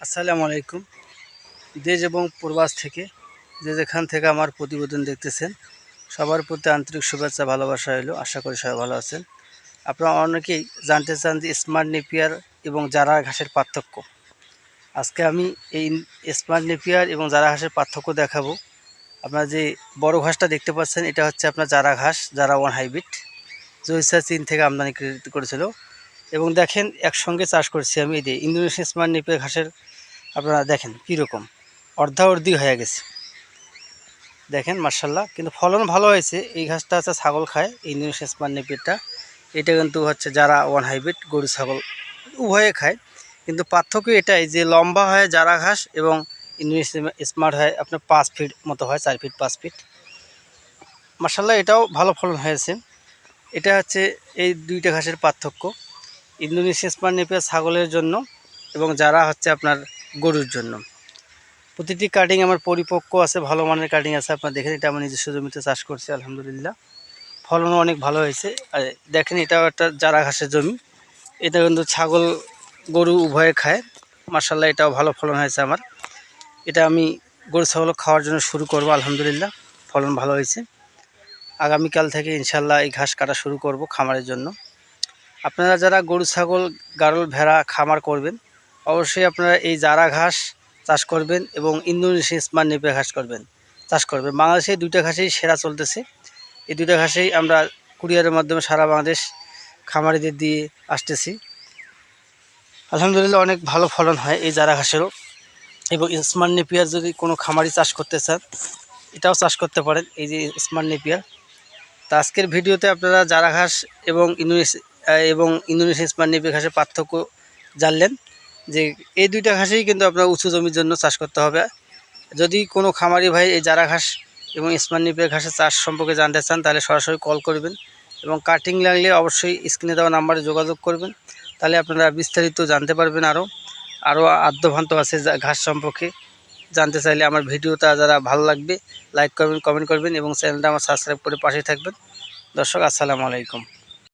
আসসালামু আলাইকুম। দেশ এবং প্রবাস থেকে যে যেখান থেকে আমার প্রতিবেদন দেখতেছেন, সবার প্রতি আন্তরিক শুভেচ্ছা, ভালোবাসা হলো আশা করি সবাই ভালো আছেন। আপনারা অনেকেই জানতে চান যে স্মার্ট নেপিয়ার এবং জারা ঘাসের পার্থক্য। আজকে আমি এই স্মার্ট নেপিয়ার এবং জারা ঘাসের পার্থক্য দেখাবো। আপনারা যে বড় ঘাসটা দেখতে পাচ্ছেন, এটা হচ্ছে আপনার জারা ঘাস, জারা ওয়ান হাইব্রিড জয়সা চীন থেকে আমদানি করে- করেছিল। এবং দেখেন একসঙ্গে চাষ করছি আমি এই যে ইন্দোনেশিয়া স্মার্ট নেপিয়ার ঘাসের, আপনারা দেখেন কীরকম। অর্ধা অর্ধি হয়ে গেছে। দেখেন মার্শাল্লাহ কিন্তু ফলন ভালো হয়েছে। এই ঘাসটা হচ্ছে ছাগল খায় ইন্দোনেশিয়া স্মার্ট নেপিয়ারটা এটা কিন্তু হচ্ছে যারা ওয়ান হাইব্রিড গরু, ছাগল উভয়ে খায়। কিন্তু পার্থক্য এটাই যে লম্বা হয় যারা ঘাস এবং ইন্দোনেশিয়া স্মার্ট হয়, আপনার পাঁচ ফিট মতো হয়, চার ফিট, পাঁচ ফিট। মার্শাল্লাহ এটাও ভালো ফলন হয়েছে। এটা হচ্ছে এই দুইটা ঘাসের পার্থক্য। ইন্দোনেশিয়া স্মার্ট নেপিয়ার ছাগলের জন্য এবং যারা হচ্ছে আপনার গরুর জন্য। প্রতিটি কাটিং আমার পরিপক্ক আছে, ভালো মানের কাটিং আছে, আপনার দেখেন এটা আমার নিজস্ব জমিতে চাষ করছি, আলহামদুলিল্লাহ। ফলনও অনেক ভালো হয়েছে। আর দেখেন এটাও একটা জারা ঘাসের জমি। এটা কিন্তু ছাগল, গরু উভয়ে খায়। মার্শাল্লাহ এটাও ভালো ফলন হয়েছে আমার। এটা আমি গরু, ছাগল খাওয়ার জন্য শুরু করব, আলহামদুলিল্লাহ। ফলন ভালো হয়েছে। আগামীকাল থেকে ইনশাল্লাহ এই ঘাস কাটা শুরু করব খামারের জন্য। আপনারা যারা গরু, ছাগল, গারল, ভেড়া, খামার করবেন, অবশ্যই আপনারা এই জারা ঘাস চাষ করবেন এবং ইন্দোনেশিয়া স্মার্ট নেপে ঘাস করবেন, চাষ করবেন। বাংলাদেশে দুইটা ঘাসেই সেরা চলতেছে। এই দুইটা ঘাসেই আমরা কুরিয়ারের মাধ্যমে সারা বাংলাদেশ খামারিদের দিয়ে আসতেছি। আলহামদুলিল্লাহ অনেক ভালো ফলন হয় এই জারা ঘাসেরও। এবং স্মার্ট নেপিয়ার যদি কোনো খামারি চাষ করতে চান, এটাও চাষ করতে পারেন, এই যে স্মার্ট নেপিয়ার তো আজকের ভিডিওতে আপনারা জারা ঘাস এবং ইন্দোনেশিয়া এবং ইন্দোনেশিয়া স্মার্ট ঘাসের পার্থক্য জানলেন যে এই দুইটা ঘাসেই কিন্তু আপনার উঁচু জমির জন্য চাষ করতে হবে। যদি কোনো খামারি ভাই এই জারা ঘাস এবং স্মার্টনিপে ঘাসের চাষ সম্পর্কে জানতে চান, তাহলে সরাসরি কল করবেন এবং কাটিং লাগলে অবশ্যই স্ক্রিনে দেওয়া নাম্বারে যোগাযোগ করবেন। তাহলে আপনারা বিস্তারিত জানতে পারবেন আরও আরও আদ্যভান্ত আছে ঘাস সম্পর্কে। জানতে চাইলে আমার ভিডিওটা যারা ভালো লাগবে, লাইক করবেন, কমেন্ট করবেন এবং চ্যানেলটা আমার সাবস্ক্রাইব করে পাশে থাকবেন। দর্শক, আসসালামু আলাইকুম।